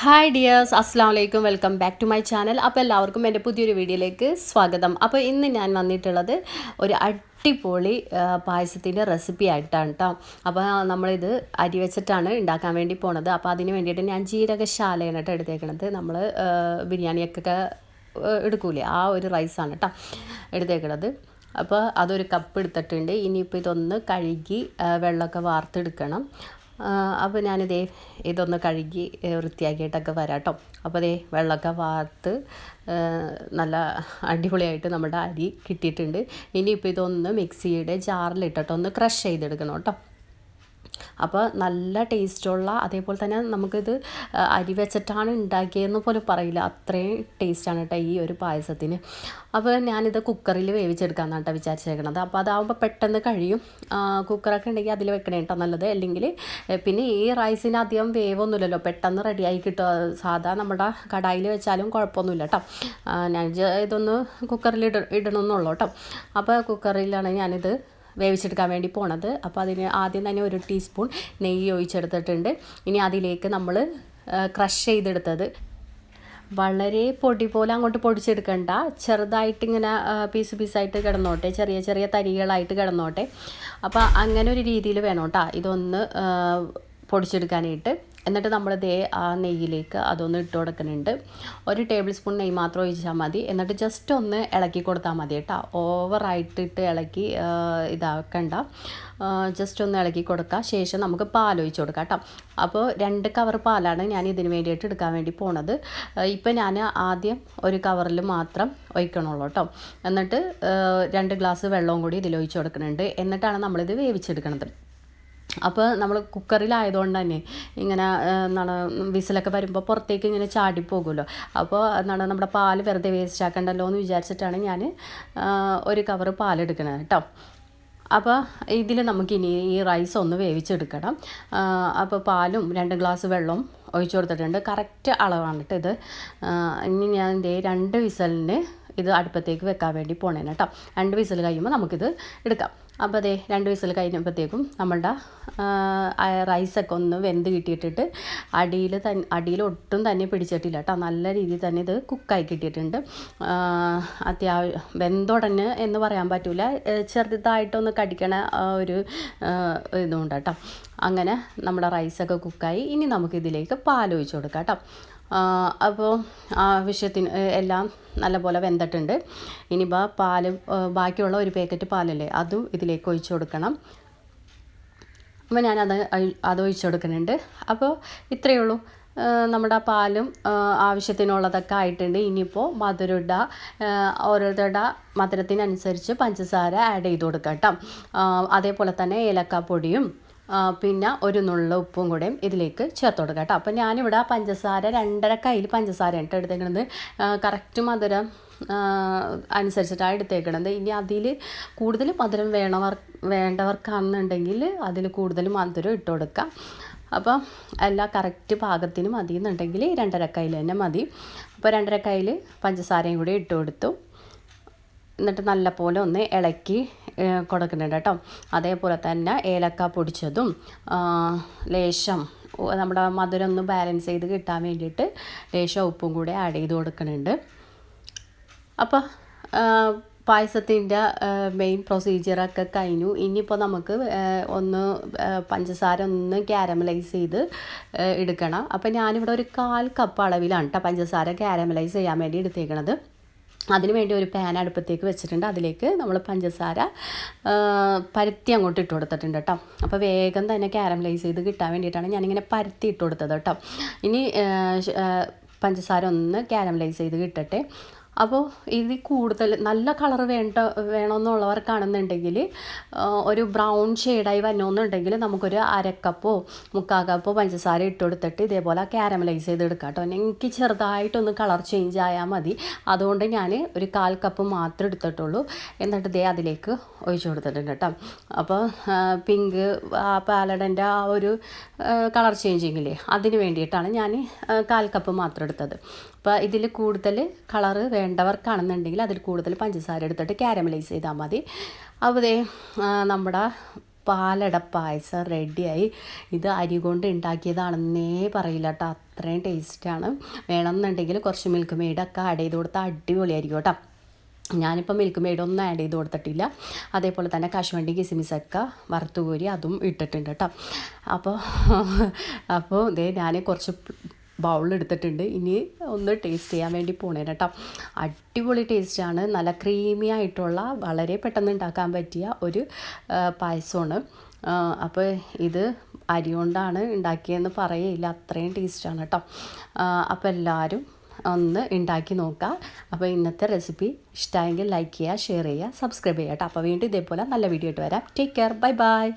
Hi dears അസ്സാം വലൈക്കും welcome back to my channel അപ്പോൾ എല്ലാവർക്കും എന്റെ പുതിയൊരു വീഡിയോയിലേക്ക് സ്വാഗതം. അപ്പോൾ ഇന്ന് ഞാൻ വന്നിട്ടുള്ളത് ഒരു അടിപൊളി പായസത്തിന്റെ റെസിപ്പി ആയിട്ടാണ് കേട്ടോ അപ്പോൾ നമ്മളിത് അരി വെച്ചിട്ടാണ് ഉണ്ടാക്കാൻ വേണ്ടി പോണത്. അപ്പോൾ അതിന് വേണ്ടിയിട്ട് ഞാൻ ജീരകശാലയാണ് കേട്ടോ എടുത്തേക്കണത്. നമ്മൾ ബിരിയാണിയൊക്കെ എടുക്കൂലേ? ആ ഒരു റൈസാണ് കേട്ടോ എടുത്തേക്കണത്. അപ്പോൾ അതൊരു കപ്പ് എടുത്തിട്ടുണ്ട്. ഇനിയിപ്പോൾ ഇതൊന്ന് കഴുകി വെള്ളമൊക്കെ വാർത്തെടുക്കണം. അപ്പോൾ ഞാനിതേ ഇതൊന്ന് കഴുകി വൃത്തിയാക്കിയിട്ടൊക്കെ വരാം കേട്ടോ അപ്പോൾ ദേ വെള്ളമൊക്കെ വാർത്ത് നല്ല അടിപൊളിയായിട്ട് നമ്മുടെ അരി കിട്ടിയിട്ടുണ്ട്. ഇനിയിപ്പോൾ ഇതൊന്ന് മിക്സിയുടെ ജാറിലിട്ടിട്ട് ഒന്ന് ക്രഷ് ചെയ്തെടുക്കണം കേട്ടോ. അപ്പോൾ നല്ല ടേസ്റ്റുള്ള അതേപോലെ തന്നെ നമുക്കിത് അരി വെച്ചിട്ടാണ് ഉണ്ടാക്കിയതെന്ന് പോലും പറയില്ല. അത്രയും ടേസ്റ്റാണ് കേട്ടോ ഈ ഒരു പായസത്തിന്. അപ്പോൾ ഞാനിത് കുക്കറിൽ വേവിച്ചെടുക്കാമെന്നാണ് കേട്ടോ വിചാരിച്ചേക്കണത്. അപ്പോൾ അതാവുമ്പോൾ പെട്ടെന്ന് കഴിയും. കുക്കറൊക്കെ ഉണ്ടെങ്കിൽ അതിൽ വെക്കണേ കേട്ടോ നല്ലത്. അല്ലെങ്കിൽ പിന്നെ ഈ റൈസിന് അധികം വേവൊന്നുമില്ലല്ലോ. പെട്ടെന്ന് റെഡിയായി കിട്ടുക സാധാ നമ്മുടെ കടായിൽ വെച്ചാലും കുഴപ്പമൊന്നുമില്ല കേട്ടോ ഞാൻ ഇതൊന്ന് കുക്കറിൽ ഇട ഇടണമെന്നുള്ളൂ കേട്ടോ അപ്പോൾ കുക്കറിലാണ് ഞാനിത് വേവിച്ചെടുക്കാൻ വേണ്ടി പോണത്. അപ്പോൾ അതിന് ആദ്യം തന്നെ ഒരു ടീസ്പൂൺ നെയ്യ് ഒഴിച്ചെടുത്തിട്ടുണ്ട്. ഇനി അതിലേക്ക് നമ്മൾ ക്രഷ് ചെയ്തെടുത്തത്. വളരെ പൊടി പോലെ അങ്ങോട്ട് പൊടിച്ചെടുക്കണ്ട. ചെറുതായിട്ട് ഇങ്ങനെ പീസ് പീസായിട്ട് കിടന്നോട്ടെ. ചെറിയ ചെറിയ തരികളായിട്ട് കിടന്നോട്ടെ. അപ്പോൾ അങ്ങനെ ഒരു രീതിയിൽ വേണം കേട്ടോ ഇതൊന്ന് പൊടിച്ചെടുക്കാനായിട്ട്. എന്നിട്ട് നമ്മൾ ദേ ആ നെയ്യിലേക്ക് അതൊന്ന് ഇട്ട് കൊടുക്കുന്നുണ്ട്. ഒരു ടേബിൾ സ്പൂൺ നെയ്യ് മാത്രം ഒഴിച്ചാൽ മതി. എന്നിട്ട് ജസ്റ്റ് ഒന്ന് ഇളക്കി കൊടുത്താൽ മതി കേട്ടോ. ഓവറായിട്ട് ഇട്ട് ഇളക്കി ഇതാക്കണ്ട. ജസ്റ്റ് ഒന്ന് ഇളക്കി കൊടുക്കുക ശേഷം നമുക്ക് പാൽ ഒഴിച്ച് കൊടുക്കാം കേട്ടോ. അപ്പോൾ രണ്ട് കവർ പാലാണ് ഞാൻ ഇതിന് വേണ്ടിയിട്ട് എടുക്കാൻ വേണ്ടി പോണത്. ഇപ്പം ഞാൻ ആദ്യം ഒരു കവറിൽ മാത്രം ഒഴിക്കണുള്ളൂ കേട്ടോ. എന്നിട്ട് രണ്ട് ഗ്ലാസ് വെള്ളവും കൂടി ഇതിൽ ഒഴിച്ച് കൊടുക്കുന്നുണ്ട്. എന്നിട്ടാണ് നമ്മളിത് വേവിച്ചെടുക്കണത്. അപ്പോൾ നമ്മൾ കുക്കറിലായതുകൊണ്ട് തന്നെ ഇങ്ങനെ എന്താണ് വിസിലൊക്കെ വരുമ്പോൾ പുറത്തേക്ക് ഇങ്ങനെ ചാടിപ്പോകുമല്ലോ അപ്പോൾ എന്താണ് നമ്മുടെ പാൽ വെറുതെ വേസ്റ്റ് ആക്കണ്ടല്ലോ എന്ന് വിചാരിച്ചിട്ടാണ് ഞാൻ ഒരു കവറ് പാലെടുക്കണത് കേട്ടോ. അപ്പോൾ ഇതിൽ നമുക്കിനി ഈ റൈസ് ഒന്ന് വേവിച്ചെടുക്കണം. അപ്പോൾ പാലും രണ്ട് ഗ്ലാസ് വെള്ളവും ഒഴിച്ചു കൊടുത്തിട്ടുണ്ട്. കറക്റ്റ് അളവാണ് കേട്ടോ ഇത്. ഇനി ഞാൻ ഇതേ രണ്ട് വിസലിന് ഇത് അടുപ്പത്തേക്ക് വെക്കാൻ വേണ്ടി പോണേനെ കേട്ടോ രണ്ട് വിസിൽ കഴിയുമ്പോൾ നമുക്കിത് എടുക്കാം. അപ്പോൾ അതെ രണ്ട് വയസ്സിൽ കഴിഞ്ഞപ്പോഴത്തേക്കും നമ്മളുടെ റൈസൊക്കെ ഒന്ന് വെന്ത് കിട്ടിയിട്ടിട്ട് അടിയിൽ ത അടിയിൽ ഒട്ടും തന്നെ പിടിച്ചിട്ടില്ല കേട്ടോ. നല്ല രീതിയിൽ തന്നെ ഇത് കുക്കായി കിട്ടിയിട്ടുണ്ട്. അത്യാവശ്യം വെന്തോടനെ എന്ന് പറയാൻ പറ്റില്ല ചെറുതായിട്ടൊന്ന് കടിക്കണ ഒരു ഇതുണ്ട് കേട്ടോ. അങ്ങനെ നമ്മുടെ റൈസൊക്കെ കുക്കായി ഇനി നമുക്കിതിലേക്ക് പാൽ ഒഴിച്ച് കൊടുക്കാം കേട്ടോ. അപ്പോൾ ആവശ്യത്തിന് എല്ലാം നല്ലപോലെ വെന്തിട്ടുണ്ട്. ഇനിയിപ്പോൾ പാൽ ഏ, ബാക്കിയുള്ള ഒരു പാക്കറ്റ് പാലല്ലേ അതും ഇതിലേക്ക് ഒഴിച്ചു കൊടുക്കണം. അപ്പോൾ ഞാനത് അത് ഒഴിച്ചു കൊടുക്കുന്നുണ്ട്. അപ്പോൾ ഇത്രയേ ഉള്ളൂ. നമ്മുടെ പാലും ആവശ്യത്തിനുള്ളതൊക്കെ ആയിട്ടുണ്ട്. ഇനിയിപ്പോൾ മധുരട ഓരോരുത്തരുടെ മധുരത്തിനനുസരിച്ച് പഞ്ചസാര ആഡ് ചെയ്ത് കൊടുക്കാം കേട്ടോ. അതേപോലെ തന്നെ ഏലക്കാപ്പൊടിയും പിന്നെ ഒരു നുള്ള ഉപ്പും കൂടെയും ഇതിലേക്ക് ചേർത്ത് കൊടുക്കുക കേട്ടോ. അപ്പോൾ ഞാനിവിടെ പഞ്ചസാര രണ്ടര കയ്യിൽ പഞ്ചസാര ഇട്ട് എടുത്തേക്കണത്. കറക്റ്റ് മധുരം അനുസരിച്ചിട്ടാണ് എടുത്തേക്കണത്. ഇനി അതിൽ കൂടുതൽ മധുരം വേണവർ വേണ്ടവർക്കാണെന്നുണ്ടെങ്കിൽ അതിൽ കൂടുതൽ മധുരം ഇട്ട് കൊടുക്കാം. അപ്പോൾ എല്ലാം കറക്റ്റ് പാകത്തിന് മതി എന്നുണ്ടെങ്കിൽ രണ്ടര കയ്യിൽ തന്നെ മതി. അപ്പോൾ രണ്ടര കയ്യിൽ പഞ്ചസാരയും കൂടി ഇട്ട് കൊടുത്തു. എന്നിട്ട് നല്ലപോലെ ഒന്ന് ഇളക്കി കൊടുക്കുന്നുണ്ട് കേട്ടോ. അതേപോലെ തന്നെ ഏലക്ക പൊടിച്ചതും ലേശം നമ്മുടെ മധുരം ഒന്ന് ബാലൻസ് ചെയ്ത് കിട്ടാൻ വേണ്ടിയിട്ട് ലേശം ഉപ്പും കൂടെ ആഡ് ചെയ്ത് കൊടുക്കുന്നുണ്ട്. അപ്പോൾ പായസത്തിന്റെ മെയിൻ പ്രൊസീജിയറൊക്കെ കഴിഞ്ഞു. ഇനിയിപ്പോൾ നമുക്ക് ഒന്ന് പഞ്ചസാര ഒന്ന് ക്യാരമലൈസ് ചെയ്ത് എടുക്കണം. അപ്പോൾ ഞാനിവിടെ ഒരു കാൽ കപ്പ് അളവിലാണ് കേട്ടോ പഞ്ചസാര ക്യാരമലൈസ് ചെയ്യാൻ വേണ്ടി എടുത്തേക്കണത്. അതിന് വേണ്ടി ഒരു പാൻ അടുപ്പത്തേക്ക് വെച്ചിട്ടുണ്ട്. അതിലേക്ക് നമ്മൾ പഞ്ചസാര പരത്തി അങ്ങോട്ട് ഇട്ട് കൊടുത്തിട്ടുണ്ട് കേട്ടോ. അപ്പോൾ വേഗം തന്നെ ക്യാരമലൈസ് ചെയ്ത് കിട്ടാൻ വേണ്ടിയിട്ടാണ് ഞാനിങ്ങനെ പരത്തി ഇട്ട് കൊടുത്തത് കേട്ടോ. ഇനി പഞ്ചസാര ഒന്ന് ക്യാരമലൈസ് ചെയ്ത് കിട്ടട്ടെ. അപ്പോൾ ഇത് കൂടുതൽ നല്ല കളർ വേണ്ട വേണമെന്നുള്ളവർക്കാണെന്നുണ്ടെങ്കിൽ ഒരു ബ്രൗൺ ഷെയ്ഡായി വരണമെന്നുണ്ടെങ്കിൽ നമുക്കൊരു അരക്കപ്പോ മുക്കാൽ കപ്പോ പഞ്ചസാര ഇട്ട് കൊടുത്തിട്ട് ഇതേപോലെ ക്യാരമലൈസ് ചെയ്ത് എടുക്കാം കേട്ടോ. എനിക്ക് ചെറുതായിട്ടൊന്ന് കളർ ചേഞ്ച് ആയാൽ മതി. അതുകൊണ്ട് ഞാൻ ഒരു കാൽ കപ്പ് മാത്രം എടുത്തിട്ടുള്ളൂ. എന്നിട്ട് ദേ അതിലേക്ക് ഒഴിച്ചു കൊടുത്തിട്ടുണ്ട് കേട്ടോ. അപ്പോൾ പിങ്ക് ആ പാലഡന്റെ ആ ഒരു കളർ ചേഞ്ചിങ്ങില്ലേ അതിന് വേണ്ടിയിട്ടാണ് ഞാൻ കാൽ കപ്പ് മാത്രം എടുത്തത്. അപ്പോൾ ഇതിൽ കൂടുതൽ കളറ് വേണ്ടവർക്കാണെന്നുണ്ടെങ്കിൽ അതിൽ കൂടുതൽ പഞ്ചസാര എടുത്തിട്ട് ക്യാരമലൈസ് ചെയ്താൽ മതി. ദേ നമ്മുടെ പാലട പായസം റെഡിയായി. ഇത് അരി കൊണ്ട് ഉണ്ടാക്കിയതാണെന്നേ പറയില്ല കേട്ടോ അത്രയും ടേസ്റ്റാണ്. വേണമെന്നുണ്ടെങ്കിൽ കുറച്ച് മിൽക്ക് മെയ്ഡൊക്കെ ആഡ് ചെയ്ത് കൊടുത്താൽ അടിപൊളിയായിരിക്കും കേട്ടോ ഞാനിപ്പോൾ മിൽക്ക് മെയ്ഡൊന്നും ആഡ് ചെയ്ത് കൊടുത്തിട്ടില്ല. അതേപോലെ തന്നെ കശുവണ്ടി കിസിമിസൊക്കെ വറുത്തുകോരി അതും ഇട്ടിട്ടുണ്ട് കേട്ടോ അപ്പോൾ അപ്പോൾ ഇതേ ഞാൻ കുറച്ച് ബൗൾ എടുത്തിട്ടുണ്ട് ഇനി ഒന്ന് ടേസ്റ്റ് ചെയ്യാൻ വേണ്ടി പോണേ കേട്ടോ. അടിപൊളി ടേസ്റ്റാണ് നല്ല ക്രീമി ആയിട്ടുള്ള വളരെ പെട്ടെന്ന് ഉണ്ടാക്കാൻ പറ്റിയ ഒരു പായസമാണ്. അപ്പോൾ ഇത് അരി കൊണ്ടാണ് ഉണ്ടാക്കിയതെന്ന് പറയുകയില്ല അത്രയും ടേസ്റ്റാണ് കേട്ടോ. അപ്പോൾ എല്ലാവരും ഒന്ന് ഉണ്ടാക്കി നോക്കുക അപ്പോൾ ഇന്നത്തെ റെസിപ്പി ഇഷ്ടമായെങ്കിൽ ലൈക്ക് ചെയ്യുക ഷെയർ ചെയ്യുക സബ്സ്ക്രൈബ് ചെയ്യുക കേട്ടോ. അപ്പോൾ വീണ്ടും ഇതേപോലെ നല്ല വീഡിയോ ആയിട്ട് വരാം. Take care bye bye